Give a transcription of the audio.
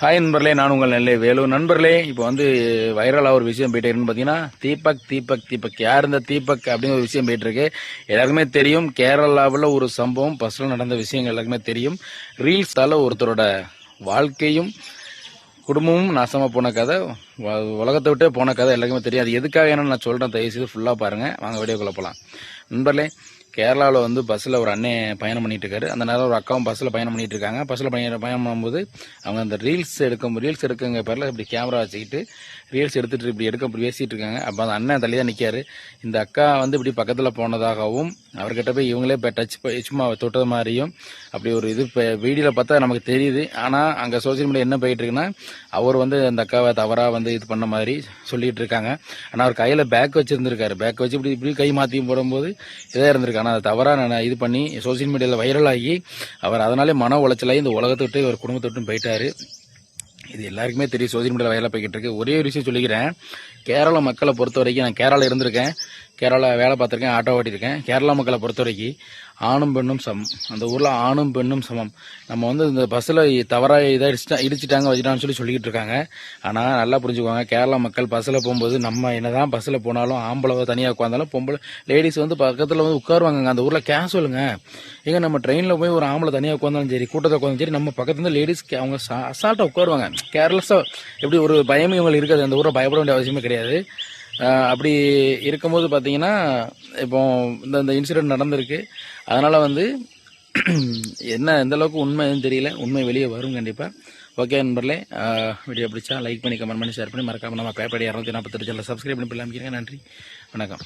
Hi நண்பர்களே. நான் உங்கள் நெல்லை வேலு. நண்பர்களே இப்போ வந்து வைரலாக ஒரு விஷயம் போயிட்டு இருக்குன்னு பார்த்தீங்கன்னா தீபக் தீபக் தீபக். யார் இந்த தீபக் அப்படின்னு ஒரு விஷயம் போயிட்டு இருக்கு. எல்லாருக்குமே தெரியும் கேரளாவில் ஒரு சம்பவம் பஸ்ஸில் நடந்த விஷயங்கள் எல்லாருக்குமே தெரியும். ரீல்ஸால் ஒருத்தரோட வாழ்க்கையும் குடும்பமும் நாசமாக போன கதை உலகத்தை விட்டே போன கதை எல்லாருக்குமே தெரியும். அது எதுக்காக என்னன்னு நான் சொல்கிறேன் தயவு செய்து ஃபுல்லாக பாருங்கள் வாங்க வீடியோக்குள்ளே போகலாம் நண்பர்களே கேரளாவில் வந்து பஸ்ஸில் ஒரு அண்ணன் பயணம் பண்ணிட்டு இருக்காரு அந்த நேரம் ஒரு அக்காவும் பஸ்ஸில் பயணம் பண்ணிட்டு இருக்காங்க பஸ்ஸில் பயணம் பயணம் பண்ணும்போது அவங்க அந்த ரீல்ஸ் எடுக்கும் ரீல்ஸ் எடுக்குங்க பேரில் இப்படி கேமரா வச்சுக்கிட்டு ரீல்ஸ் எடுத்துட்டு இப்படி எடுக்க இப்படி பேசிட்டு இருக்காங்க அப்போ அந்த அண்ணன் தள்ளி தான் நிற்காரு இந்த அக்கா வந்து இப்படி பக்கத்தில் போனதாகவும் அவர்கிட்ட போய் இவங்களே இப்போ டச் சும்மா தொட்டது மாதிரியும் அப்படி ஒரு இது இப்போ வீடியோவில் பார்த்தா நமக்கு தெரியுது. ஆனால் அங்கே சோசியல் மீடியா என்ன போயிட்டு இருக்குன்னா அவர் வந்து அந்த அக்காவை தவறாக வந்து இது பண்ண மாதிரி சொல்லிட்டு இருக்காங்க ஆனால் அவர் கையில் பேக் வச்சிருந்திருக்காரு. பேக் வச்சு இப்படி இப்படி கை மாற்றியும் போடும்போது இதாக இருந்திருக்காங்க ஆனால் தவறாக தவறாக இது பண்ணி சோசியல் மீடியாவில் வைரலாகி அவர் அதனாலே மன உளைச்சலாகி இந்த உலகத்தை விட்டு இவர் குடும்பத்தை போயிட்டார். இது எல்லாருக்குமே தெரியும் சோசியல் மீடியாவில் வைரலாக போய்கிட்டு இருக்கு. ஒரே ஒரு விஷயம் சொல்லிக்கிறேன். கேரள மக்களை பொறுத்த வரைக்கும் நான் கேரளா இருந்திருக்கேன். கேரளா வேலை பார்த்துருக்கேன் ஆட்டோ ஓட்டியிருக்கேன். கேரளா மக்களை பொறுத்த வரைக்கும் ஆணும் பெண்ணும் சமம். அந்த ஊரில் ஆணும் பெண்ணும் சமம். நம்ம வந்து இந்த பஸ்ஸில் தவறாக இதாக இடிச்சிட்டா இடிச்சிட்டாங்க வச்சுட்டான்னு சொல்லி சொல்லிக்கிட்டு இருக்காங்க. ஆனால் நல்லா புரிஞ்சுக்குவாங்க கேரளா மக்கள் பஸ்ஸில் போகும்போது நம்ம என்ன தான் பஸ்ஸில் போனாலும் ஆம்பளை தனியாக உட்காந்தாலும் பொம்பளை லேடிஸ் வந்து பக்கத்தில் வந்து உட்காருவாங்க அந்த ஊரில் கேஷுவலுங்க ஏங்க நம்ம ட்ரெயினில் போய் ஒரு ஆம்பளை தனியாக உட்காந்தாலும் சரி கூட்டத்தை உட்காந்தாலும் சரி நம்ம பக்கத்துல இருந்து லேடிஸ் அவங்க அசால்ட்டாக உட்காருவாங்க. கேர்லெஸ்ஸாக எப்படி ஒரு பயமே இவங்களுக்கு இருக்காது. அந்த ஊரில் பயப்பட வேண்டிய அவசியமே கிடையாது. அப்படி இருக்கும்போது பார்த்தீங்கன்னா இப்போ இந்த இந்த இன்சிடெண்ட் நடந்திருக்கு. அதனால் வந்து என்ன எந்த அளவுக்கு உண்மைன்னு தெரியல. உண்மை வெளியே வரும் கண்டிப்பாக ஓகே நண்பர்களே. வீடியோ பிடிச்சா லைக் பண்ணி கமெண்ட் பண்ணி ஷேர் பண்ணி மறக்காமல் நம்ம பேப்படி இரநூத்தி நாற்பத்தெட்டு சேனல் சப்ஸ்கிரைப் பண்ணி பிள்ளைங்க நன்றி. வணக்கம்.